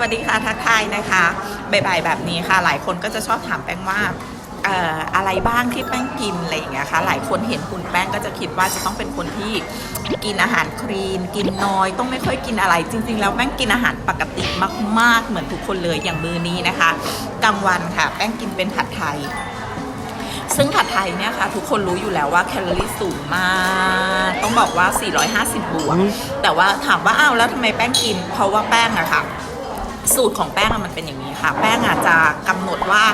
วัสดีค่ะทักทายนะคะบ่ายๆแบบนี้ค่ะ หลายคนก็จะชอบถามแป้งว่าเอ่ออะไรบ้างที่แป้งกินอะไรอย่างเงี้ยค่ะ หลายคนเห็นคุณแป้งก็จะคิดว่าจะต้องเป็นคนที่กินอาหารคลีน กินน้อย ต้องไม่ค่อยกินอะไร จริง ๆ แล้วแป้งกินอาหารปกติมาก ๆ เหมือนทุกคนเลยอย่างมือนี้นะคะกลางวันค่ะ แป้งกินเป็นผัดไทย ซึ่งผัดไทยเนี่ยค่ะทุกคนรู้อยู่แล้วว่าแคลอรี่สูงมาก ต้องบอกว่า 450 บวก แต่ว่าถามว่าอ้าวแล้วทำไมแป้งกิน เพราะว่าแป้งอะค่ะ สูตรของแป้งอะมันเป็นอย่างนี้ค่ะ แป้งอาจจะกำหนดว่า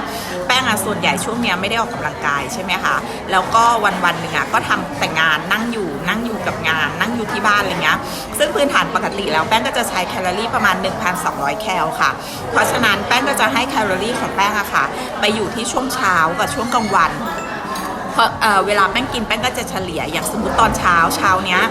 แป้งอะส่วนใหญ่ช่วงเนี้ยไม่ได้ออกกำลังกายใช่ไหมคะแล้วก็วันวันๆหนึ่งอะก็ทำแต่งานนั่งอยู่นั่งอยู่กับงาน นั่งอยู่ที่บ้านอะไรเงี้ยซึ่งพื้นฐานปกติแล้วแป้งก็จะใช้แคลอรี่ประมาณ 1,200 แคลค่ะ เพราะฉะนั้นแป้งก็จะให้แคลอรี่ของแป้งอะค่ะ ไปอยู่ที่ช่วงเช้ากับช่วงกลางวัน เพราะเอ่อเวลาแป้งกินแป้งก็จะเฉลี่ยอย่างสมมติตอนเช้าเช้าเนี้ย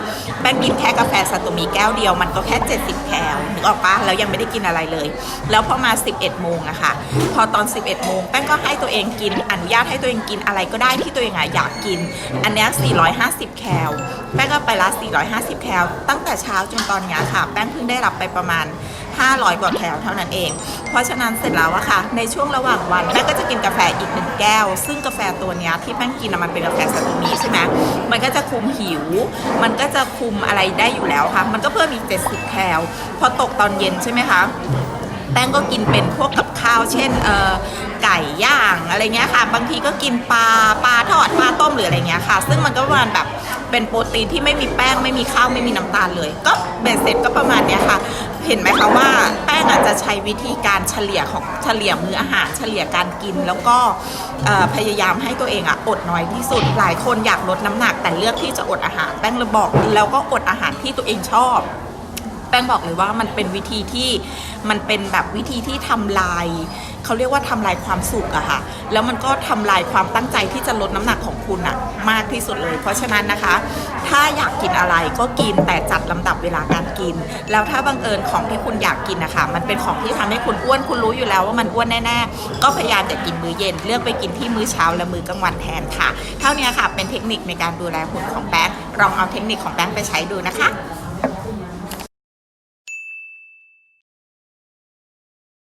แป้งกินแค่กาแฟซาโตมีแก้วเดียวมันก็แค่ 70 แคลนึกออกปะแล้วยังไม่ได้กินอะไรเลย แล้วพอมา 11โมงอะค่ะพอตอน 11โมงแป้งก็ให้ตัวเองกินอนุญาตให้ตัวเองกินอะไรก็ได้ที่ตัวเองอะอยากกิน อันเนี้ย450 แคลแป้งก็ไปละ450 แคลตั้งแต่เช้าจนตอนเนี้ยค่ะ แป้งเพิ่งได้รับไปประมาณ500 กว่าแคลเท่านั้นเอง เพราะฉะนั้นเสร็จแล้วอะค่ะ ในช่วงระหว่างวันแป้งก็จะกินกาแฟอีกหนึ่งแก้ว ซึ่งกาแฟตัวนี้ที่แป้งกินอะมันเป็นกาแฟซาตูมิใช่ไหมมันก็จะคุมหิว มันก็จะคุมอะไรได้อยู่แล้วค่ะ มันก็เพิ่มอีก 70 แคลพอตกตอนเย็นใช่ไหมคะแป้งก็กินเป็นพวกกับข้าว เช่นเออไก่ย่างอะไรเงี้ยค่ะ บางทีก็กินปลาปลาทอดปลาต้มหรืออะไรเงี้ยค่ะ ซึ่งมันก็ประมาณแบบเป็นโปรตีนที่ไม่มีแป้งไม่มีข้าวไม่มีน้ำตาลเลย ก็เบ็ดเสร็จก็ประมาณเนี้ยค่ะ เห็นไหมคะว่าแป้งอาจจะใช้วิธีการเฉลี่ยของเฉลี่ยมื้ออาหาร เฉลี่ยการกิน แล้วก็พยายามให้ตัวเองอะอดน้อยที่สุด หลายคนอยากลดน้ำหนักแต่เลือกที่จะอดอาหาร แป้งเลยบอกแล้วก็อดอาหารที่ตัวเองชอบ แป้งบอกเลยว่ามันเป็นวิธีที่มันเป็นแบบวิธีที่ทำลายเขาเรียกว่าทำลายความสุขอะค่ะ แล้วมันก็ทำลายความตั้งใจที่จะลดน้ำหนักของคุณอะมากที่สุดเลย เพราะฉะนั้นนะคะ ถ้าอยากกินอะไรก็กินแต่จัดลำดับเวลาการกิน แล้วถ้าบังเอิญของที่คุณอยากกินนะคะมันเป็นของที่ทำให้คุณอ้วนคุณรู้อยู่แล้วว่ามันอ้วนแน่ๆก็พยายามจะกินมื้อเย็น เลือกไปกินที่มื้อเช้าและมื้อกลางวันแทนค่ะ เท่านี้ค่ะเป็นเทคนิคในการดูแลหุ่นของแป้งลองเอาเทคนิคของแป้งไปใช้ดูนะคะ